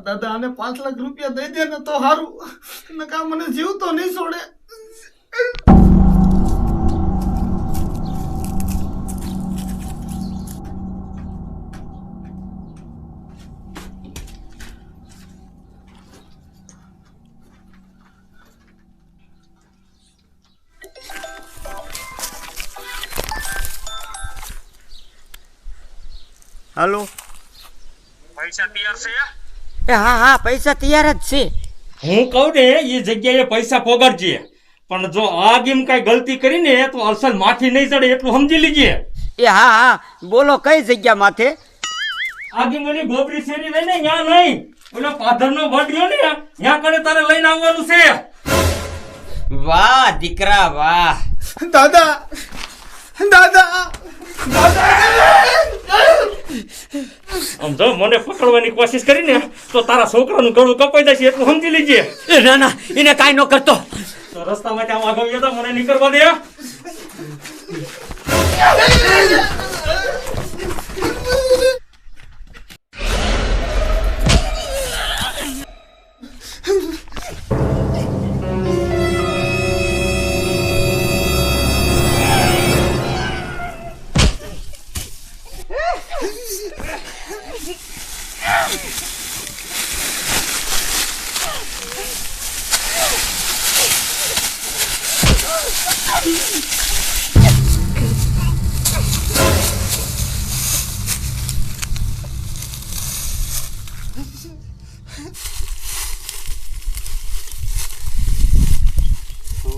દાદા આને પાંચ લાખ રૂપિયા દઈ દે ને તો સારું નકા મને જીવતો નહીં છોડે. હાલો. પૈસા તૈયાર છે? એ હા હા પૈસા તૈયાર જ છે. હું કહું ને એ જગ્યાએ પૈસા પોગરજે પણ જો આ ગેમ કઈ ગલતી કરીને તો અસલ માથી નહીં ચડે એટલું સમજી લીજે. એ હા હા બોલો કઈ જગ્યા માથે? આ ગેમ ઓલી ગોબરી શેરી રહી ને ત્યાં નહીં. ઓલો પાધરનો વડ ગયો ને ત્યાં કડે તારે લઈને આવવાનું છે. વાહ દીકરા વાહ. દાદા દાદા. આમ જો મને પકડવાની કોશિશ કરીને તો તારા છોકરાનું ગળું કપાઈ જશે એટલું સમજી લીજે. એ ના ના એને કાંઈ ન કરતો. તો રસ્તામાં ત્યાં આગળ ગયો તો મને નીકળવા દે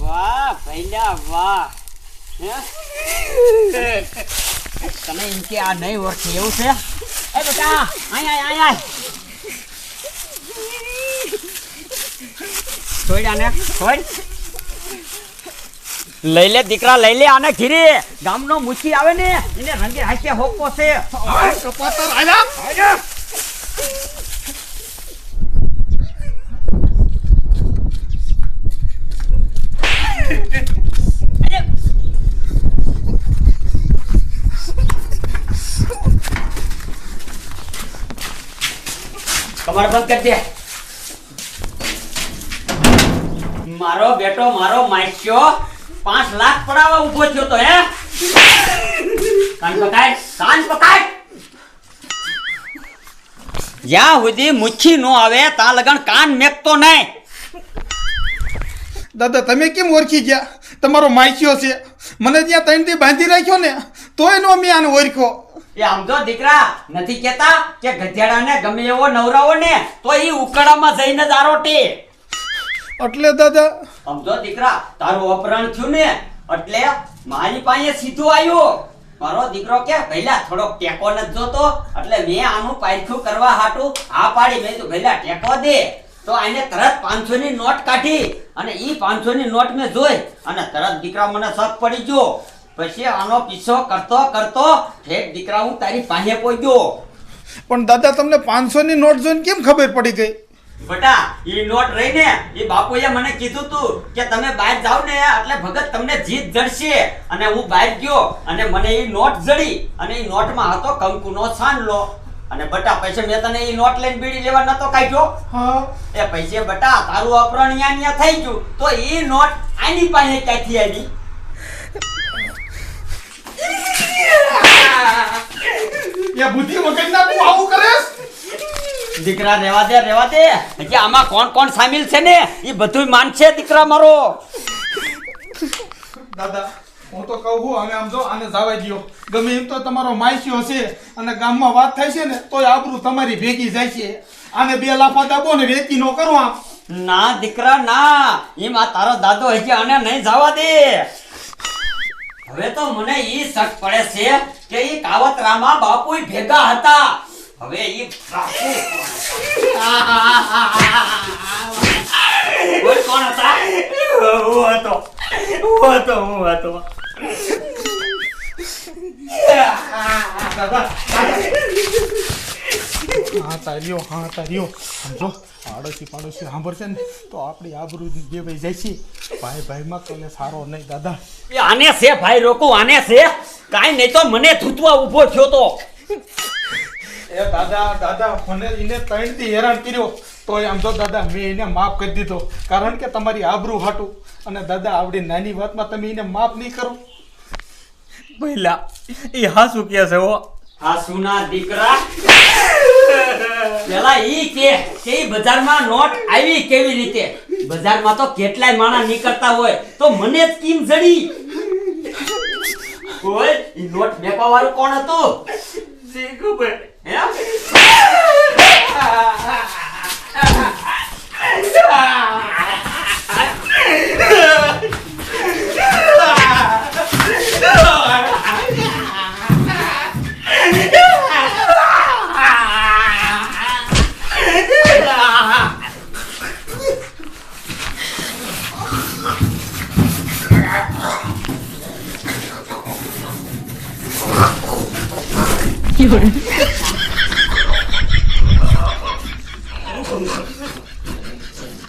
વાહ ભૈલા વાહ હે? તને એમ કે આ નહીં ઓળખે એવું છે? એ બેટા અહીંયા આય છોડ આને છોડ. લઈ લે દીકરા લઈ લે આને ઘીરે. ગામનો મુચી આવે ને એને રંગે હાથે હોકો છે. કમર બંધ કરી દે. મારો બેટો, મારો માઇક્યો પાંચ લાખ પડાવવા ઊભો થયો તો, હે? કાન પકાય કાન પકાય જ્યાં સુધી મુઠ્ઠી નો આવે, ત્યાં લગન કાન મેકતો નહીં. દાદા, તમે કેમ ઓળખી ગયા? તમારો માઇક્યો છે. મને ત્યાં ત્રણથી બાંધી રાખ્યો ને, તોય નો મેં આને ઓળખ્યો. એ આમ તો દીકરા નથી કેતા કે ગધેડાને ગમે એવો નવરાવો ને તો એ ઉકળામાં જઈને આરોટે. એટલે દાદા સમજો દીકરા તારું અપહરણ થયું ને એટલે મારી પાસે સીધું આવ્યો. મારો દીકરો કે પહેલા થોડોક ટેકો નથી જોતો એટલે મેં આનું પાયથું કરવા હાટું આ પાડી. મેં તો પહેલા ટેકો દે. તો આને તરત પાંચસો ની નોટ કાઢી અને એ પાંચસો ની નોટ મેં જોઈ અને તરત દીકરા મને શક પડી ગયો. પછી આનો પીછો કરતો કરતો ઠેક દીકરા હું તારી પાસે પહોંચ્યો. પણ દાદા તમને પાંચસો ની નોટ જોઈને કેમ ખબર પડી ગઈ? બટા એ નોટ રહીને એ બાપુએ મને કીધું તું કે તમે બહાર જાવ ને એટલે ભગત તમને જીત જડશે. અને હું બહાર ગયો અને મને એ નોટ જડી અને એ નોટમાં હતો કંકુનો છાંડલો અને બટા પૈસે મેં તને એ નોટ લઈને બીડી લેવા નતો કાઢ્યો. એ પૈસે બટા તારું અપહરણ અહીંયા થઈ ગયું. તો એ નોટ આની પાસે ક્યાંથી આવી? એ બુદ્ધિ વગર ના તું આવું કરેસ? દીકરા રેવા દે રેવા દે. હજી આમાં કોણ કોણ સામેલ છે ને? એ બધુંય માનશે દીકરા મારો. દાદા હું તો કહું છું હવે આમ જો આને જવા દ્યો. ગમે એમ તો તમારો માઇક્યો છે અને ગામમાં વાત થાય છે ને તોય આબરૂ તમારી ભેગી જાય છે. આને બે લાફા દાબો ને વેચી નો કરો આમ. ના દીકરા ના. એમાં તારો દાદો હજી આને નહીં જવા દે. હવે તો મને ઈ શક પડે છે કે ઈ કાવતરામાં બાપુ ભેગા હતા. હવે ઈ બાપુ બોલ કોણ હતા? હું હતો. હું હતો હું હતો. હા તાર્યો હા તાર્યો જો આડોશી પાડોશી સાંભળશે ને? તો આપણી આબરૂ ભાઈ જાય છે. ભાઈ ભાઈમાં કોને સારો નહીં દાદા. એ આને છે ભાઈ રોકું આને છે. કાઈ નહીં તો મને ધૂતવા ઊભો થયો તો. એ દાદા દાદા મને એને ત્રણથી હેરાન કર્યો. તો આમ તો દાદા મેં એને માફ કરી દીધો. કારણ કે તમારી આબરૂ હાટું. અને દાદા આવડી નાની વાતમાં તમે એને માફ નહીં કરો. પહેલા એ હા શું કહે છે હો? આ સુના દીકરા પેલા ઈ કે કે બજારમાં નોટ આવી કેવી રીતે? બજારમાં તો કેટલાય માણસ નીકળતા હોય. તો મને જ કીમ જડી? ઓય ઈ નોટ મેકવા વાળું કોણ હતું? હે? 有人